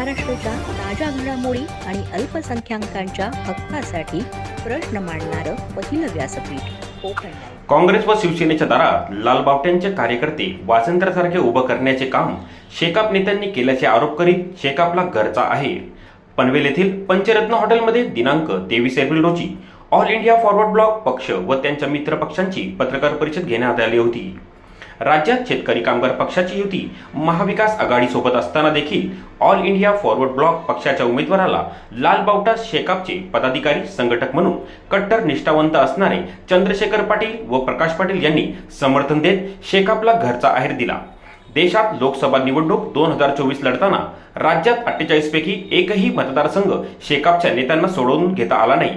महाराष्ट्राच्या ताज्या घडामोडी आणि अल्पसंख्याकांच्या हक्कासाठी प्रश्न मांडणारं पहिलं व्यासपीठ कोकण काँग्रेस व शिवसेनेच्या दारात लालबावट्यांचे कार्यकर्ते वासंत्र्यासारखे उभं करण्याचे काम शेकाप नेत्यांनी केल्याचे आरोप करीत शेकापला घरचा आहे. पनवेल येथील पंचरत्न हॉटेलमध्ये दिनांक तेवीस एप्रिल रोजी ऑल इंडिया फॉरवर्ड ब्लॉक पक्ष व त्यांच्या मित्र पक्षांची पत्रकार परिषद घेण्यात आली होती. राज्यात शेतकरी कामगार पक्षाची युती महाविकास आघाडीसोबत असताना देखील ऑल इंडिया फॉरवर्ड ब्लॉक पक्षाच्या उमेदवाराला लालबावटा शेकापचे पदाधिकारी संघटक म्हणून कट्टर निष्ठावंत असणारे चंद्रशेखर पाटील व प्रकाश पाटील यांनी समर्थन देत शेकापला घरचा आहेर दिला. देशात लोकसभा निवडणूक दोन हजार चोवीस लढताना राज्यात अठ्ठेचाळीस पैकी एकही मतदारसंघ शेकापच्या नेत्यांना सोडवून घेता आला नाही.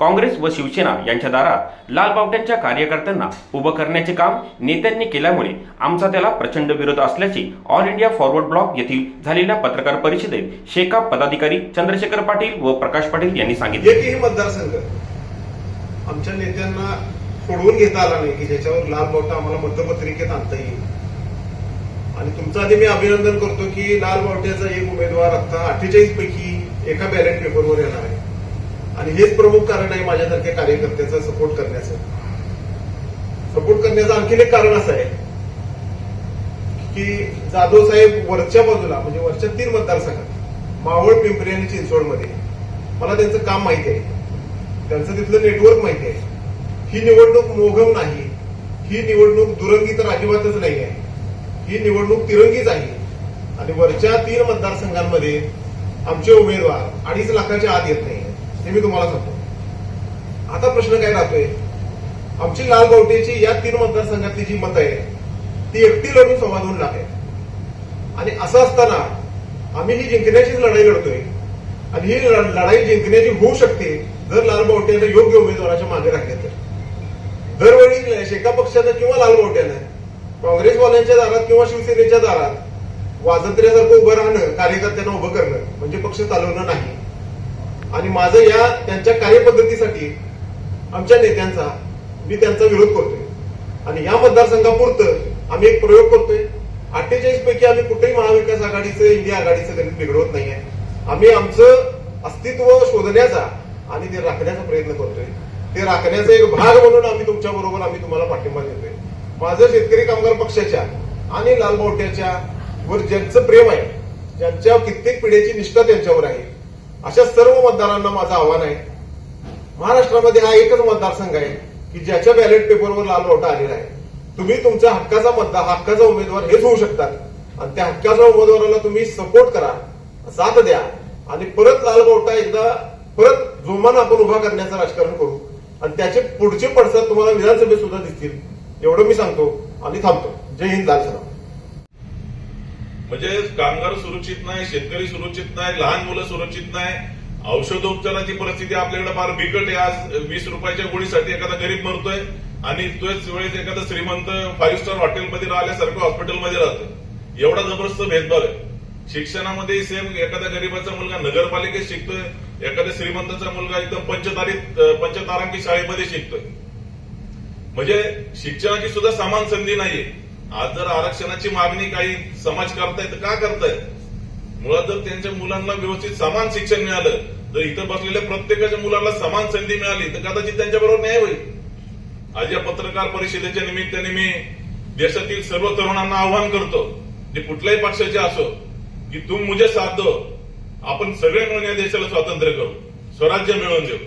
काँग्रेस व शिवसेना यांच्या दारात लालबावट्यांच्या कार्यकर्त्यांना उभं करण्याचे काम नेत्यांनी केल्यामुळे आमचा त्याला प्रचंड विरोध असल्याचे ऑल इंडिया फॉरवर्ड ब्लॉक येथील झालेल्या पत्रकार परिषदेत शेकाप पदाधिकारी चंद्रशेखर पाटील व प्रकाश पाटील यांनी सांगितले. मतदारसंघ आमच्या नेत्यांना सोडवून घेता आला नाही की ज्याच्यावर लाल बावटा आम्हाला मतपत्रिकेत आणता येईल. आणि तुमचं आधी मी अभिनंदन करतो की लाल बावट्याचा एक उमेदवार आता अठ्ठेचाळीस पैकी एका बॅलेट पेपरवर आणि हेच प्रमुख कारण आहे माझ्यासारख्या कार्यकर्त्याचा सपोर्ट करण्याचं. सपोर्ट करण्याचं आणखीन एक कारण असं आहे की जाधव साहेब वरच्या बाजूला म्हणजे वरच्या तीन मतदारसंघात मावळ पिंपरी आणि चिंचवडमध्ये मला त्यांचं काम माहिती आहे. त्यांचं तिथलं नेटवर्क माहिती आहे. ही निवडणूक मोघम नाही. ही निवडणूक दुरंगी तर अजिबातच नाही आहे. ही निवडणूक तिरंगीच आहे. आणि वरच्या तीन मतदारसंघांमध्ये आमचे उमेदवार अडीच लाखाच्या आत येत नाही. हे मी तुम्हाला सांगतो. आता प्रश्न काय राहतोय? आमची लाल बावटेची या तीन मतदारसंघातली जी मतं आहे ती एकटी लढून सव्वा दोन लाख आहे आणि असं असताना आम्ही ही जिंकण्याचीच लढाई लढतोय. आणि ही लढाई जिंकण्याची होऊ शकते जर लाल बावट्यानं योग्य उमेदवाराच्या मागे राहिले तर. दरवेळी शेका पक्षानं किंवा लाल बावट्यानं काँग्रेसवाल्यांच्या दारात किंवा शिवसेनेच्या दारात वाजंत्र्यासारखं उभं राहणं कार्यकर्त्यांना उभं करणं म्हणजे पक्ष चालवणं नाही. आणि माझं या त्यांच्या कार्यपद्धतीसाठी आमच्या नेत्यांचा मी त्यांचा विरोध करतोय. आणि या मतदारसंघापुरतं आम्ही एक प्रयोग करतोय. अठ्ठेचाळीस पैकी आम्ही कुठेही महाविकास आघाडीचं इंडिया आघाडीचं गणित बिघडवत नाहीये. आम्ही आमचं अस्तित्व शोधण्याचा आणि ते राखण्याचा प्रयत्न करतोय. ते राखण्याचा एक भाग म्हणून आम्ही तुमच्या बरोबर आम्ही तुम्हाला पाठिंबा देतोय. माझं शेतकरी कामगार पक्षाच्या आणि लालबावट्याच्या वर ज्यांचं प्रेम आहे ज्यांच्या कित्येक पिढ्याची निष्ठा त्यांच्यावर आहे अशा सर्व मतदारांना माझं आव्हान आहे. महाराष्ट्रामध्ये हा एकच मतदारसंघ आहे की ज्याच्या बॅलेट पेपरवर लाल लोटा आलेला आहे तुम्ही तुमच्या हक्काचा मतदार हक्काचा उमेदवार हेच होऊ शकतात. आणि त्या हक्काच्या उमेदवाराला तुम्ही सपोर्ट करा साथ द्या आणि परत लाल बावटा एकदा परत जोमानं आपण उभा करण्याचं राजकारण करू. आणि त्याचे पुढचे पडसाद तुम्हाला विधानसभेत सुद्धा दिसतील. एवढं मी सांगतो आणि थांबतो. जय हिंद लाल सलाम. म्हणजे कामगार सुरक्षित नाही शेतकरी सुरक्षित नाही लहान मुलं सुरक्षित नाही. औषधोपचाराची परिस्थिती आपल्याकडे फार बिकट आहे. आज वीस रुपयाच्या गोळीसाठी एखादा गरीब मरतोय आणि तोच वेळेस एखादा श्रीमंत फाईव्ह स्टार हॉटेलमध्ये राहिल्यासारखं हॉस्पिटलमध्ये राहतोय. एवढा जबरदस्त भेदभाव आहे. शिक्षणामध्ये सेम एखाद्या गरीबाचा मुलगा नगरपालिकेत शिकतोय एखाद्या श्रीमंताचा मुलगा एकदम पंचतारीत पंचतारांकी शाळेमध्ये शिकतोय. म्हणजे शिक्षणाची सुद्धा समान संधी नाहीये. आज जर आरक्षणाची मागणी काही समाज करतायत का करतायत मुळात जर त्यांच्या मुलांना व्यवस्थित समान शिक्षण मिळालं जर इथं बसलेल्या प्रत्येकाच्या मुलांना समान संधी मिळाली तर कदाचित त्यांच्याबरोबर न्याय होईल. आज या पत्रकार परिषदेच्या निमित्ताने मी देशातील सर्व तरुणांना आवाहन करतो जे कुठल्याही पक्षाचे असो की तुम मुझे साथ दो. आपण सगळे मिळून या देशाला स्वातंत्र्य करू. स्वराज्य मिळवून देऊ.